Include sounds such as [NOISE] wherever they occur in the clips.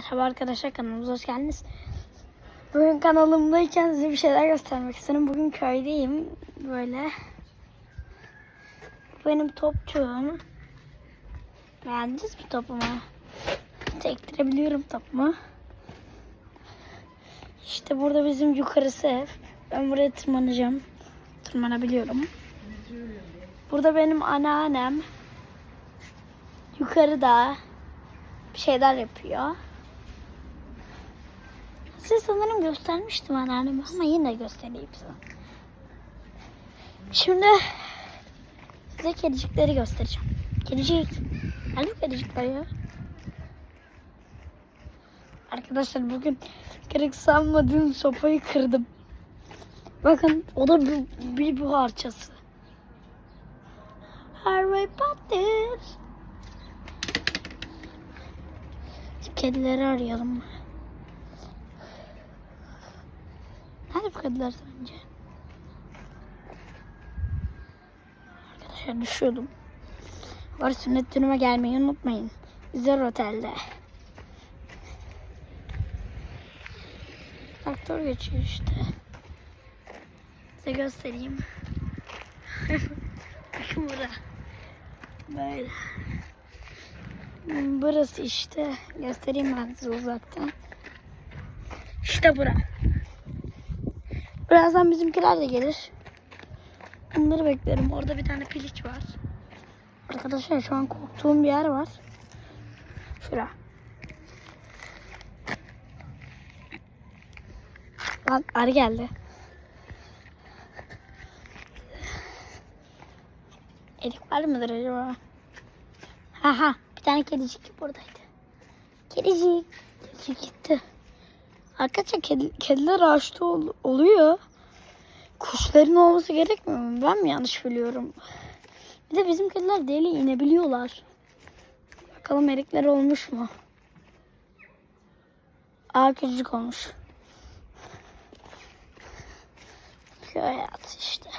Merhaba arkadaşlar kanalımıza hoş geldiniz. Bugün kanalımdayken size bir şeyler göstermek istedim. Bugün köydeyim. Böyle. Benim topçuğum. Beğendiniz mi topumu? Sektirebiliyorum topumu. İşte burada bizim yukarısı ev. Ben buraya tırmanacağım. Tırmanabiliyorum. Burada benim anneannem. Yukarıda bir şeyler yapıyor. Size sanırım göstermiştim anneannemi ama yine göstereyim sana. Şimdi size kedicikleri göstereceğim. Kedicik. Nerede kedicikler ya? Arkadaşlar bugün gerek sanmadığım sopayı kırdım. Bakın o da bir, bir bu parçası. Harry Potter. Kedileri arayalım. Nerede bu kediler sence? Arkadaşlar düşüyordum. Var sünnet düğünüme gelmeyi unutmayın. Güzel otelde. Traktör geçiyor işte. Size göstereyim. [LAUGHS] Bakın burada. Böyle. Burası işte. Göstereyim ben size uzaktan. İşte bura. Birazdan bizimkiler de gelir. Onları beklerim. Orada bir tane piliç var. Arkadaşlar şu an korktuğum bir yer var. Şura. Lan arı geldi. Elik var mıdır acaba? Ha ha bir tane kedicik buradaydı. Kedicik. Kedicik gitti. Arkadaşlar kedi, kediler ağaçta ol- oluyor. Kuşların olması gerekmiyor mu? Ben mi yanlış biliyorum? Bir de bizim kediler deli inebiliyorlar. Bakalım erikler olmuş mu? Aa küçücük olmuş. Köy hayatı işte.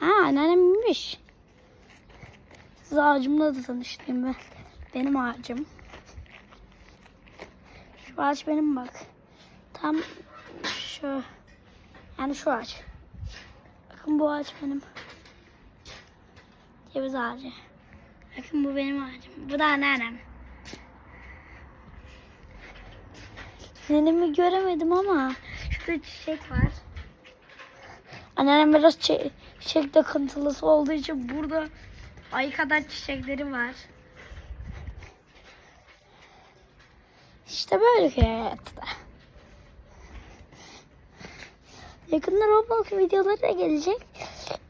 Ha anneannem inmiş. Siz ağacımla da tanıştırayım ben. Benim ağacım. Şu ağaç benim bak. Tam şu yani şu ağaç. Bakın bu ağaç benim. Ceviz ağacı. Bakın bu benim ağacım. Bu da anneannem. Nenemi göremedim ama şurada çiçek var. Anneannem biraz çi- çiçek takıntılısı olduğu için burada ay kadar çiçekleri var. İşte böyle köy hayatı da. Yakında Roblox videoları da gelecek.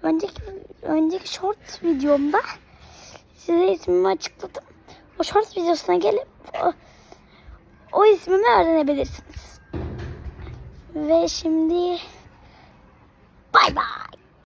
Önceki önceki short videomda size ismimi açıkladım. O short videosuna gelip o, o ismimi öğrenebilirsiniz. Ve şimdi bay bay.